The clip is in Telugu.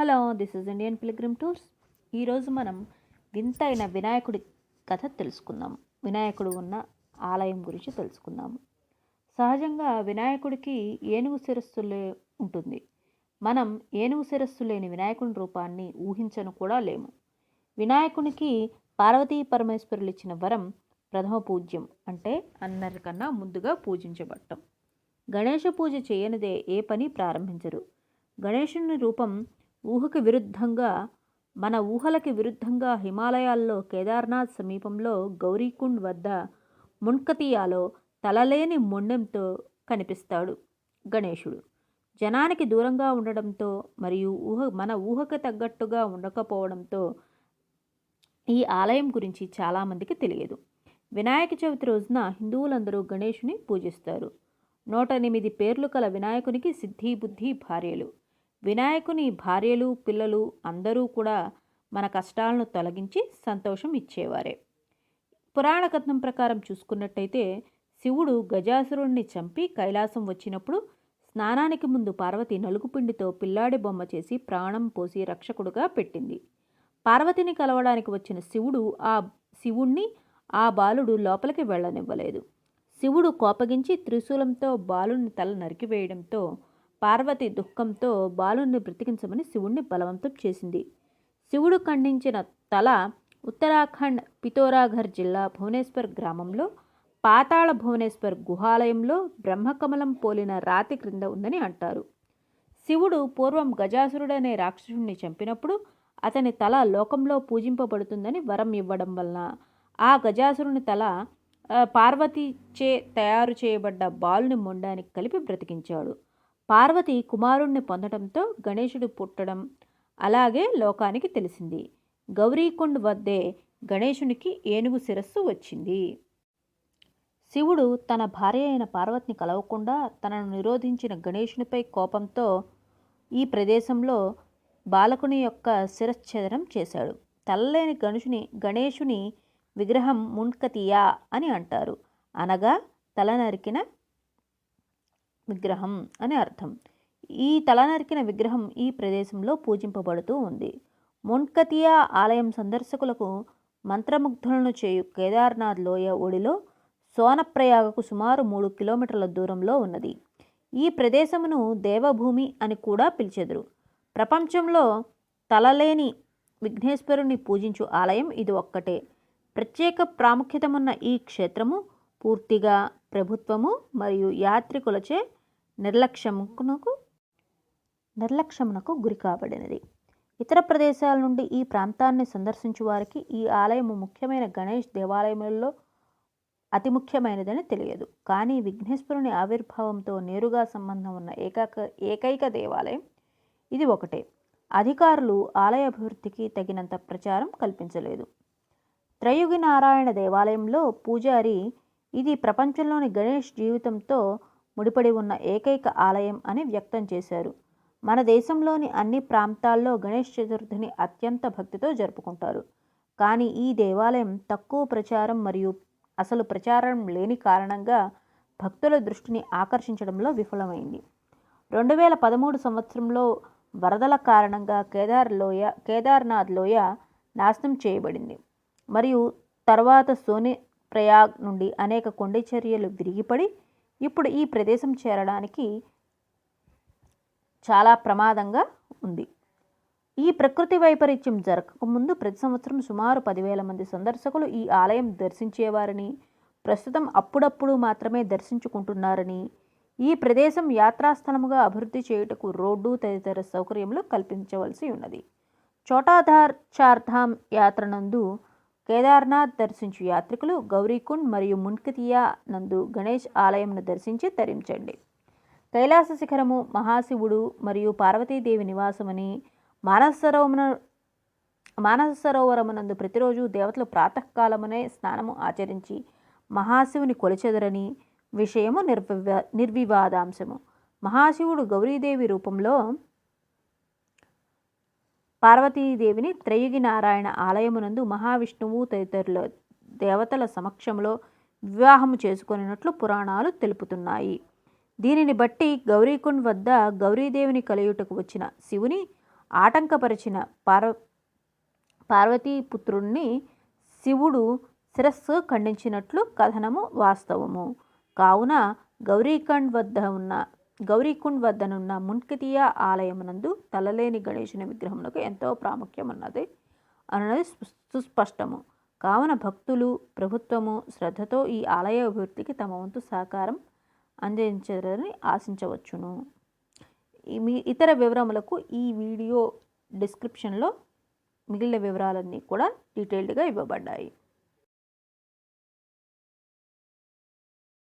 Hello this is Indian pilgrim tours ఈరోజు మనం వింతైన వినాయకుడి కథ తెలుసుకుందాం. వినాయకుడు ఉన్న ఆలయం గురించి తెలుసుకుందాము సహజంగా వినాయకుడికి ఏనుగు శిరస్సులే ఉంటుంది. మనం ఏనుగు శిరస్సు లేని వినాయకుని రూపాన్ని ఊహించను కూడా లేము. వినాయకునికి పార్వతీ పరమేశ్వరులు ఇచ్చిన వరం ప్రథమ పూజ్యం అంటే అందరికన్నా ముందుగా పూజించబడటం. గణేష పూజ చేయనిదే ఏ పని ప్రారంభించరు. గణేశుని రూపం ఊహకి విరుద్ధంగా మన ఊహలకి విరుద్ధంగా హిమాలయాల్లో కేదార్నాథ్ సమీపంలో గౌరీకుండ్ వద్ద మున్కతియాలో తలలేని మొండెంతో కనిపిస్తాడు గణేశుడు. జనానికి దూరంగా ఉండడంతో మరియు ఊహ మన ఊహకు తగ్గట్టుగా ఉండకపోవడంతో ఈ ఆలయం గురించి చాలామందికి తెలియదు. వినాయక చవితి రోజున హిందువులందరూ గణేశుని పూజిస్తారు. నూట ఎనిమిది పేర్లు కల వినాయకునికి సిద్ధి బుద్ధి భార్యలు. వినాయకుని భార్యలు పిల్లలు అందరూ కూడా మన కష్టాలను తొలగించి సంతోషం ఇచ్చేవారే. పురాణ కథనం ప్రకారం చూసుకున్నట్టయితే శివుడు గజాసురుణ్ణి చంపి కైలాసం వచ్చినప్పుడు స్నానానికి ముందు పార్వతి నలుగుపిండితో పిల్లాడి బొమ్మ చేసి ప్రాణం పోసి రక్షకుడుగా పెట్టింది. పార్వతిని కలవడానికి వచ్చిన శివుడు ఆ శివుణ్ణి ఆ బాలుడు లోపలికి వెళ్ళనివ్వలేదు. శివుడు కోపగించి త్రిశూలంతో బాలుని తల నరికివేయడంతో పార్వతి దుఃఖంతో బాలుని బ్రతికించమని శివుణ్ణి బలవంతం చేసింది. శివుడు ఖండించిన తల ఉత్తరాఖండ్ పితోరాఘర్ జిల్లా భువనేశ్వర్ గ్రామంలో పాతాళ భువనేశ్వర్ గుహాలయంలో బ్రహ్మకమలం పోలిన రాతి క్రింద ఉందని అంటారు. శివుడు పూర్వం గజాసురుడనే రాక్షసుణ్ణి చంపినప్పుడు అతని తల లోకంలో పూజింపబడుతుందని వరం ఇవ్వడం వలన ఆ గజాసురుని తల ఆ, పార్వతి చే తయారు చేయబడ్డ బాలుని మొండానికి కలిపి బ్రతికించాడు. పార్వతి కుమారుణ్ణి పొందడంతో గణేశుడు పుట్టడం అలాగే లోకానికి తెలిసింది. గౌరీకుండ్ వద్దే గణేశునికి ఏనుగు శిరస్సు వచ్చింది. శివుడు తన భార్య అయిన పార్వతిని కలవకుండా తనను నిరోధించిన గణేశునిపై కోపంతో ఈ ప్రదేశంలో బాలకుని యొక్క శిరచ్ఛేదనం చేశాడు. తలలేని గణుషుని గణేశుని విగ్రహం మున్కతియా అని అంటారు. అనగా తల నరికిన విగ్రహం అని అర్థం. ఈ తల నరికిన విగ్రహం ఈ ప్రదేశంలో పూజింపబడుతూ ఉంది. మున్కతియా ఆలయం సందర్శకులకు మంత్రముగ్ధులను చేయు కేదార్నాథ్ లోయ ఒడిలో సోనప్రయాగకు సుమారు మూడు కిలోమీటర్ల దూరంలో ఉన్నది. ఈ ప్రదేశమును దేవభూమి అని కూడా పిలిచెదరు. ప్రపంచంలో తలలేని విఘ్నేశ్వరుని పూజించు ఆలయం ఇది ఒక్కటే. ప్రత్యేక ప్రాముఖ్యతమున్న ఈ క్షేత్రము పూర్తిగా ప్రభుత్వము మరియు యాత్రికులచే నిర్లక్ష్యమునకు నిర్లక్ష్యమునకు గురి కాబడినది. ఇతర ప్రదేశాల నుండి ఈ ప్రాంతాన్ని సందర్శించు వారికి ఈ ఆలయము ముఖ్యమైన గణేష్ దేవాలయములలో అతి ముఖ్యమైనదని తెలియదు. కానీ విఘ్నేశ్వరుని ఆవిర్భావంతో నేరుగా సంబంధం ఉన్న ఏకాక ఏకైక దేవాలయం ఇది ఒకటే. అధికారులు ఆలయ అభివృద్ధికి తగినంత ప్రచారం కల్పించలేదు. త్రయుగి నారాయణ దేవాలయంలో పూజారి ఇది ప్రపంచంలోని గణేష్ జీవితంతో ముడిపడి ఉన్న ఏకైక ఆలయం అని వ్యక్తం చేశారు. మన దేశంలోని అన్ని ప్రాంతాల్లో గణేష్ చతుర్థిని అత్యంత భక్తితో జరుపుకుంటారు. కానీ ఈ దేవాలయం తక్కువ ప్రచారం మరియు అసలు ప్రచారం లేని కారణంగా భక్తుల దృష్టిని ఆకర్షించడంలో విఫలమైంది. రెండు వేల పదమూడు సంవత్సరంలో వరదల కారణంగా కేదార్ లోయ కేదార్నాథ్ లోయ నాశనం చేయబడింది. మరియు తర్వాత సోని ప్రయాగ్ నుండి అనేక కొండ చర్యలు విరిగిపడి ఇప్పుడు ఈ ప్రదేశం చేరడానికి చాలా ప్రమాదంగా ఉంది. ఈ ప్రకృతి వైపరీత్యం జరగకముందు ప్రతి సంవత్సరం సుమారు పదివేల మంది సందర్శకులు ఈ ఆలయం దర్శించేవారని ప్రస్తుతం అప్పుడప్పుడు మాత్రమే దర్శించుకుంటున్నారని ఈ ప్రదేశం యాత్రాస్థలముగా అభివృద్ధి చేయుటకు రోడ్డు తదితర సౌకర్యములు కల్పించవలసి ఉన్నది. చోటాధార్ చార్ధామ్ యాత్ర నందు కేదార్నాథ్ దర్శించు యాత్రికులు గౌరీకుండ్ మరియు మున్కతియా నందు గణేష్ ఆలయంను దర్శించి తరించండి. కైలాస శిఖరము మహాశివుడు మరియు పార్వతీదేవి నివాసమని మానస మానస సరోవరమునందు ప్రతిరోజు దేవతలు ప్రాతకాలమునే స్నానము ఆచరించి మహాశివుని కొలిచెదరని విషయము నిర్వివా నిర్వివాదాంశము. మహాశివుడు గౌరీదేవి రూపంలో పార్వతీదేవిని త్రయుగి నారాయణ ఆలయమునందు మహావిష్ణువు తదితరుల దేవతల సమక్షంలో వివాహము చేసుకునినట్లు పురాణాలు తెలుపుతున్నాయి. దీనిని బట్టి గౌరీకుండ్ వద్ద గౌరీదేవిని కలియుటకు వచ్చిన శివుని ఆటంకపరిచిన పార్వ పార్వతీపుత్రుణ్ణి శివుడు శిరస్సు ఖండించినట్లు కథనము వాస్తవము. కావున గౌరీకండ్ వద్ద ఉన్న గౌరీకుండ్ వద్దనున్న మున్కితీయ ఆలయమునందు తలలేని గణేశుని విగ్రహమునకు ఎంతో ప్రాముఖ్యం ఉన్నది అన్నది సుస్పష్టము. కావున భక్తులు ప్రభుత్వము శ్రద్ధతో ఈ ఆలయ అభివృద్ధికి తమ వంతు సహకారం అందించారని ఆశించవచ్చును. మీ ఇతర వివరములకు ఈ వీడియో డిస్క్రిప్షన్లో మిగిలిన వివరాలన్నీ కూడా డీటెయిల్డ్గా ఇవ్వబడ్డాయి.